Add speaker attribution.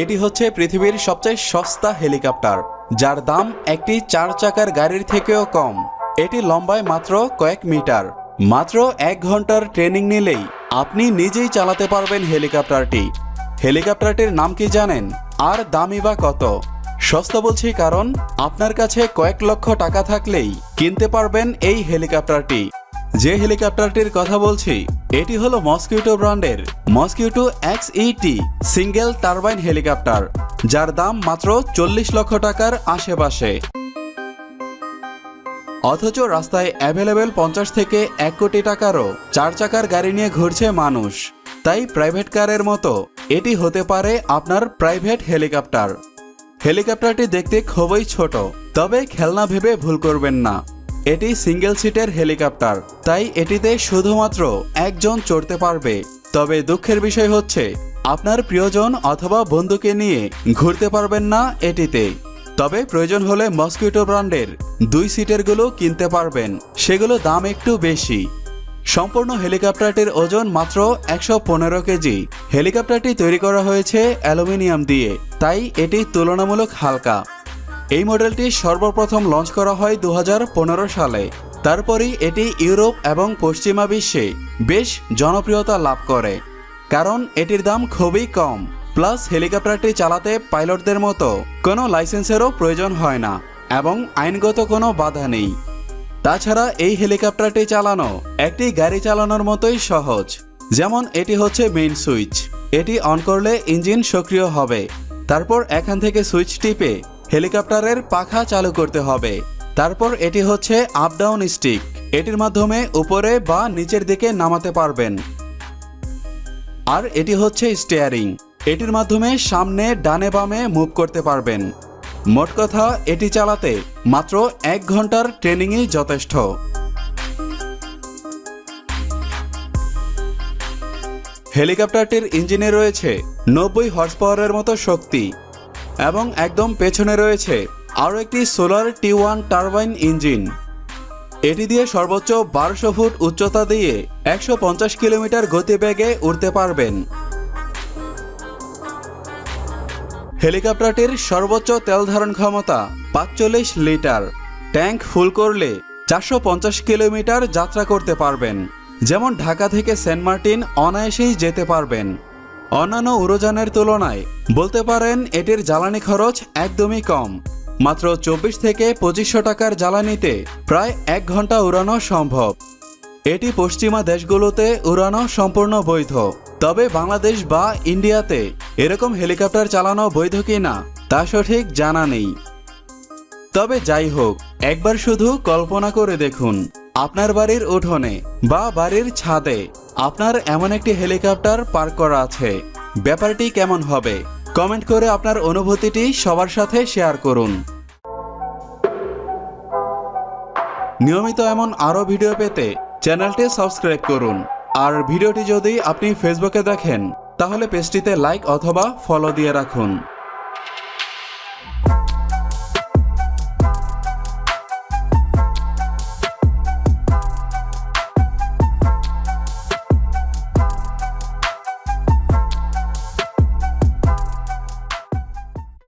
Speaker 1: এটি হচ্ছে পৃথিবীর সবচেয়ে সস্তা হেলিকপ্টার, যার দাম একটি চার চাকার গাড়ির থেকেও কম। এটি লম্বায় মাত্র কয়েক মিটার। মাত্র এক ঘণ্টার ট্রেনিং নিলেই আপনি নিজেই চালাতে পারবেন হেলিকপ্টারটি। হেলিকপ্টারটির নাম কি জানেন? আর দামই বা কত? সস্তা বলছি কারণ আপনার কাছে কয়েক লক্ষ টাকা থাকলেই কিনতে পারবেন এই হেলিকপ্টারটি। যে হেলিকপ্টারটির কথা বলছি এটি হলো মস্কিউটো ব্র্যান্ডের mosquito X ET single turbine helicopter যার দাম মাত্র চল্লিশ লক্ষ টাকার আশেপাশে। অথচ রাস্তায় অ্যাভেলেবেল পঞ্চাশ থেকে এক কোটি টাকারও চার চাকার গাড়ি নিয়ে ঘুরছে মানুষ। তাই প্রাইভেট কারের মতো এটি হতে পারে আপনার প্রাইভেট হেলিকপ্টার হেলিকপ্টারটি দেখতে খুবই ছোট, তবে খেলনা ভেবে ভুল করবেন না। এটি সিঙ্গেল সিটের হেলিকপ্টার তাই এটিতে শুধুমাত্র একজন চড়তে পারবে। তবে দুঃখের বিষয় হচ্ছে, আপনার প্রিয়জন অথবা বন্ধুকে নিয়ে ঘুরতে পারবেন না এটিতে। তবে প্রয়োজন হলে মসকিউটো ব্র্যান্ডের দুই সিটেরগুলো কিনতে পারবেন, সেগুলো দাম একটু বেশি। সম্পূর্ণ হেলিকপ্টারটির ওজন মাত্র একশো পনেরো কেজি। হেলিকপ্টারটি তৈরি করা হয়েছে অ্যালুমিনিয়াম দিয়ে, তাই এটি তুলনামূলক হালকা। এই মডেলটি সর্বপ্রথম লঞ্চ করা হয় দু হাজার পনেরো সালে। তারপরেই এটি ইউরোপ এবং পশ্চিমা বিশ্বে বেশ জনপ্রিয়তা লাভ করে। কারণ এটির দাম খুবই কম প্লাস হেলিকপ্টারটি চালাতে পাইলটদের মতো কোনো লাইসেন্সেরও প্রয়োজন হয় না এবং আইনগত কোনো বাধা নেই। তাছাড়া এই হেলিকপ্টারটি চালানো একটি গাড়ি চালানোর মতোই সহজ। যেমন এটি হচ্ছে মেইন সুইচ এটি অন করলে ইঞ্জিন সক্রিয় হবে। তারপর এখান থেকে সুইচ টিপে হেলিকপ্টারের পাখা চালু করতে হবে। তারপর এটি হচ্ছে আপ ডাউন স্টিক এটির মাধ্যমে উপরে বা নিচের দিকে নামাতে পারবেন। আর এটি হচ্ছে স্টিয়ারিং এটির মাধ্যমে সামনে, ডানে, বামে মুভ করতে পারবেন। মোট কথা, এটি চালাতে মাত্র এক ঘণ্টার ট্রেনিংই যথেষ্ট। হেলিকপ্টারটির ইঞ্জিনে রয়েছে নব্বই হর্স পাওয়ারের মতো শক্তি। এবং একদম পেছনে রয়েছে আরও একটি solar T one turbine engine. এটি দিয়ে সর্বোচ্চ বারোশো ফুট উচ্চতা দিয়ে একশো পঞ্চাশ কিলোমিটার গতিবেগে উড়তে পারবেন। হেলিকপ্টারটির সর্বোচ্চ তেল ধারণ ক্ষমতা পাঁচচল্লিশ লিটার। ট্যাঙ্ক ফুল করলে চারশো পঞ্চাশ কিলোমিটার যাত্রা করতে পারবেন। যেমন ঢাকা থেকে সেন্ট মার্টিন অনায়াসেই যেতে পারবেন। অন্যান্য উড়োযানের তুলনায়, বলতে পারেন এটির জ্বালানি খরচ একদমই কম। মাত্র চব্বিশ থেকে পঁচিশশো টাকার জ্বালানিতে প্রায় এক ঘণ্টা উড়ানো সম্ভব। এটি পশ্চিমা দেশগুলোতে উড়ানো সম্পূর্ণ বৈধ। তবে বাংলাদেশ বা ইন্ডিয়াতে এরকম হেলিকপ্টার চালানো বৈধ কিনা, তা সঠিক জানা নেই। তবে যাই হোক, একবার শুধু কল্পনা করে দেখুন, আপনার বাড়ির উঠোনে বা বাড়ির ছাদে আপনার এমন একটি হেলিকপ্টার পার্ক করা আছে। ব্যাপারটি কেমন হবে? কমেন্ট করে আপনার অনুভূতিটি সবার সাথে শেয়ার করুন। নিয়মিত এমন আরও ভিডিও পেতে চ্যানেলটি সাবস্ক্রাইব করুন। আর ভিডিওটি যদি আপনি ফেসবুকে দেখেন, তাহলে পেজটিতে লাইক অথবা ফলো দিয়ে রাখুন।